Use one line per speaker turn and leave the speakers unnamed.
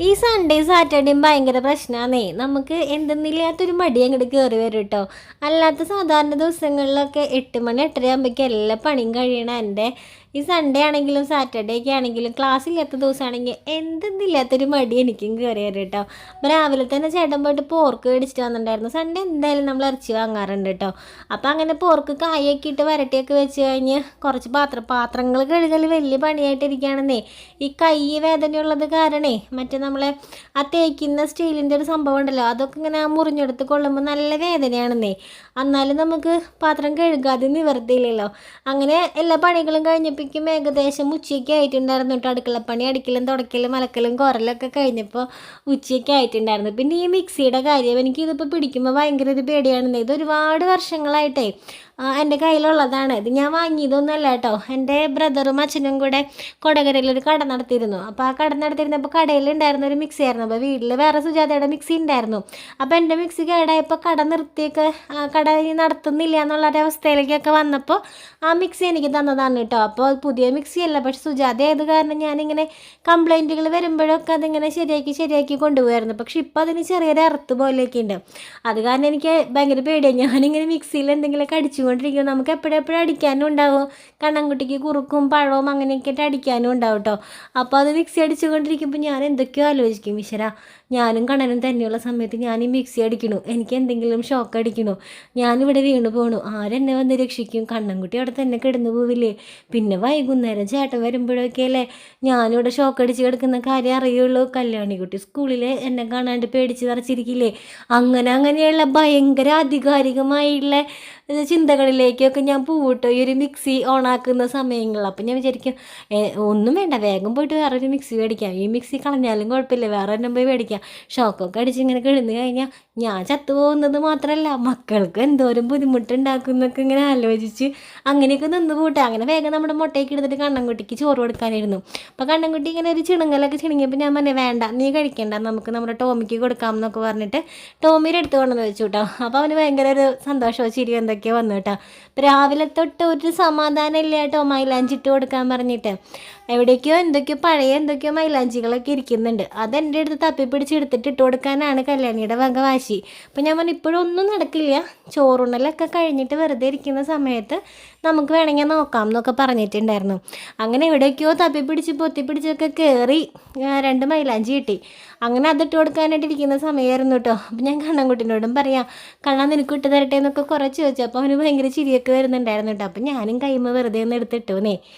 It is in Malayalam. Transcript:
ഈ സൺഡേ സാറ്റർഡേയും ഭയങ്കര പ്രശ്നമാണേ നമുക്ക് എന്തെന്നില്ലാത്തൊരു മടി അങ്ങോട്ട് കയറി വരും കേട്ടോ അല്ലാത്ത സാധാരണ ദിവസങ്ങളിലൊക്കെ എട്ട് മണി എട്ടര ആകുമ്പോഴേക്കും എല്ലാ പണിയും കഴിയണ എന്റെ. ഈ സൺഡേ ആണെങ്കിലും സാറ്റർഡേ ഒക്കെ ആണെങ്കിലും ക്ലാസ് ഇല്ലാത്ത ദിവസമാണെങ്കിൽ എന്തെന്നില്ലാത്തൊരു മടി എനിക്കും കയറി വരും കേട്ടോ. അപ്പോൾ രാവിലെ തന്നെ ചേട്ടൻ പോയിട്ട് പോർക്ക് മേടിച്ചിട്ട് വന്നിട്ടുണ്ടായിരുന്നു. സൺഡേ എന്തായാലും നമ്മൾ ഇറച്ചി വാങ്ങാറുണ്ട് കേട്ടോ. അപ്പോൾ അങ്ങനെ പോർക്ക് കായൊക്കെ ഇട്ട് വരട്ടിയൊക്കെ വെച്ച് കഴിഞ്ഞ് കുറച്ച് പാത്ര പാത്രങ്ങൾ കഴുകൽ വലിയ പണിയായിട്ടിരിക്കുകയാണെന്നേ. ഈ കൈ വേദനയുള്ളത് കാരണേ മറ്റേ നമ്മളെ ആ തേക്കുന്ന സ്റ്റീലിന്റെ ഒരു സംഭവം ഉണ്ടല്ലോ അതൊക്കെ ഇങ്ങനെ മുറിഞ്ഞെടുത്ത് കൊള്ളുമ്പോൾ നല്ല വേദനയാണെന്നേ. എന്നാലും നമുക്ക് പാത്രം കഴുകാതെ നിവർത്തിയില്ലല്ലോ. അങ്ങനെ എല്ലാ പണികളും കഴിഞ്ഞപ്പോഴേക്കും ഏകദേശം ഉച്ചയ്ക്ക് ആയിട്ടുണ്ടായിരുന്നു കേട്ടോ. അടുക്കളപ്പണി അടിക്കലും തുടക്കലും മലക്കലും കുറലൊക്കെ കഴിഞ്ഞപ്പോൾ ഉച്ചയ്ക്ക് ആയിട്ടുണ്ടായിരുന്നു. പിന്നെ ഈ മിക്സിയുടെ കാര്യം എനിക്ക് ഇതിപ്പോൾ പിടിക്കുമ്പോൾ ഭയങ്കര ഒരു പേടിയാണെന്ന്. ഇത് ഒരുപാട് വർഷങ്ങളായിട്ടേ എന്റെ കയ്യിലുള്ളതാണ്. ഇത് ഞാൻ വാങ്ങിയതൊന്നുമല്ല കേട്ടോ. എന്റെ ബ്രദറും അച്ഛനും കൂടെ കൊടകരയിലൊരു കട നടത്തിയിരുന്നു. അപ്പോൾ ആ കട നടത്തിയിരുന്നപ്പോൾ കടയിൽ ഉണ്ടായിരുന്ന ഒരു മിക്സി ആയിരുന്നു അപ്പോൾ വീട്ടിൽ വേറെ സുജാതയുടെ മിക്സി ഉണ്ടായിരുന്നു. അപ്പോൾ എന്റെ മിക്സി കേടായപ്പോൾ കട നിർത്തിയൊക്കെ കട നടത്തുന്നില്ല എന്നുള്ളൊരവസ്ഥയിലേക്കൊക്കെ വന്നപ്പോൾ ആ മിക്സി എനിക്ക് തന്നതാണ് കേട്ടോ. അപ്പോൾ പുതിയ മിക്സി അല്ല പക്ഷെ സുജാത ആയത് കാരണം ഞാനിങ്ങനെ കംപ്ലൈന്റുകൾ വരുമ്പോഴൊക്കെ അതിങ്ങനെ ശരിയാക്കി ശരിയാക്കി കൊണ്ടുപോകായിരുന്നു പക്ഷെ ഇപ്പോൾ അതിന് ചെറിയൊരു അറുത്ത് പോലെയൊക്കെ ഉണ്ട്. അത് കാരണം എനിക്ക് ഭയങ്കര പേടിയാണ് ഞാനിങ്ങനെ മിക്സിയിൽ എന്തെങ്കിലുമൊക്കെ അടിച്ചുകൊണ്ടിരിക്കും നമുക്ക് എപ്പോഴെപ്പോഴും അടിക്കാനും ഉണ്ടാവും. കണ്ണൻകുട്ടിക്ക് കുറുക്കും പഴവും അങ്ങനെയൊക്കെ ആയിട്ട് അടിക്കാനും ഉണ്ടാവും കേട്ടോ അപ്പോൾ അത് മിക്സി അടിച്ചുകൊണ്ടിരിക്കുമ്പോൾ ഞാൻ എന്തൊക്കെയോ ആലോചിക്കും. ഈശ്വര ഞാനും കണ്ണനും തന്നെയുള്ള സമയത്ത് ഞാൻ ഈ മിക്സി അടിക്കണു. എനിക്ക് എന്തെങ്കിലും ഷോക്ക് അടിക്കണു. ഞാനിവിടെ വീണ് പോകണു ആരെന്നെ വന്ന് രക്ഷിക്കും? കണ്ണൻകുട്ടി അവിടെ തന്നെ കിടന്നു പോവില്ലേ? പിന്നെ വൈകുന്നേരം ചേട്ടൻ വരുമ്പോഴൊക്കെ അല്ലേ ഞാനിവിടെ ഷോക്ക് അടിച്ച് കിടക്കുന്ന കാര്യം അറിയുള്ളൂ. കല്യാണിക്കുട്ടി സ്കൂളിൽ എന്നെ കാണാണ്ട് പേടിച്ച് നിറച്ചിരിക്കില്ലേ അങ്ങനെ അങ്ങനെയുള്ള ഭയങ്കര ആധികാരികമായുള്ള ചിന്തകളിലേക്കൊക്കെ ഞാൻ പോവിട്ടോ. ഈ ഒരു മിക്സി ഓണാക്കുന്ന സമയങ്ങളിൽ അപ്പം ഞാൻ വിചാരിക്കും ഒന്നും വേണ്ട. വേഗം പോയിട്ട് വേറൊരു മിക്സി മേടിക്കാം. ഈ മിക്സി കളഞ്ഞാലും കുഴപ്പമില്ല. വേറെ ഒരെണ്ണം പോയി മേടിക്കാം. ഷോക്കൊക്കെ അടിച്ച് ഇങ്ങനെ കിടന്നു കഴിഞ്ഞാൽ ഞാൻ ചത്തുപോകുന്നത് മാത്രമല്ല മക്കൾക്ക് എന്തോരം ബുദ്ധിമുട്ടുണ്ടാക്കുന്നൊക്കെ ഇങ്ങനെ ആലോചിച്ച് അങ്ങനെയൊക്കെ നിന്ന് പോട്ടെ. അങ്ങനെ വേഗം നമ്മുടെ മുട്ടയൊക്കെ എടുത്തിട്ട് കണ്ണൻകുട്ടിക്ക് ചോറ് കൊടുക്കാനായിരുന്നു. അപ്പോൾ കണ്ണൻകുട്ടി ഇങ്ങനെ ഒരു ചിണുങ്ങലൊക്കെ ചിണുങ്ങിയപ്പോൾ ഞാൻ പറഞ്ഞു വേണ്ട നീ കഴിക്കണ്ട. നമുക്ക് നമ്മുടെ ടോമിക്ക് കൊടുക്കാം എന്നൊക്കെ പറഞ്ഞിട്ട് ടോമിയുടെ അടുത്ത് കൊണ്ടുവന്ന് വെച്ചു കേട്ടോ അപ്പോൾ അവന് ഭയങ്കര ഒരു സന്തോഷമോ ചിരി എന്തൊക്കെയോ വന്നു കേട്ടോ രാവിലെ തൊട്ട് ഒരു സമാധാനം ഇല്ല കേട്ടോ മൈലാഞ്ചി ഇട്ട് കൊടുക്കാൻ പറഞ്ഞിട്ട്. എവിടേക്കോ എന്തൊക്കെയോ പഴയ എന്തൊക്കെയോ മൈലാഞ്ചികളൊക്കെ ഇരിക്കുന്നുണ്ട്. അതെന്റെ അടുത്ത് തപ്പിപ്പിടിച്ച് എടുത്തിട്ട് ഇട്ട് കൊടുക്കാനാണ് കല്യാണിയുടെ വക വാശി. അപ്പം ഞാൻ പറഞ്ഞു ഇപ്പോഴും ഒന്നും നടക്കില്ല. ചോറുണ്ണലൊക്കെ കഴിഞ്ഞിട്ട് വെറുതെ ഇരിക്കുന്ന സമയത്ത് നമുക്ക് വേണമെങ്കിൽ നോക്കാം എന്നൊക്കെ പറഞ്ഞിട്ടുണ്ടായിരുന്നു. അങ്ങനെ എവിടേക്കോ തപ്പിപ്പിടിച്ച് പൊത്തിപ്പിടിച്ചൊക്കെ കയറി രണ്ട് മൈലാഞ്ചി കിട്ടി. അങ്ങനെ അതിട്ട് കൊടുക്കാനായിട്ട് ഇരിക്കുന്ന സമയമായിരുന്നു കേട്ടോ. അപ്പം ഞാൻ കണ്ണൻകുട്ടിനോടും പറയാം കണ്ണാൻ നിനക്ക് ഇട്ട് തരട്ടെ എന്നൊക്കെ കുറച്ച് ചോദിച്ചു. അപ്പോൾ അവന് ഭയങ്കര ചിരിയൊക്കെ വരുന്നുണ്ടായിരുന്നു കേട്ടോ അപ്പം ഞാനും കൈമ വെറുതെ ഒന്ന് എടുത്തിട്ടോന്നേ.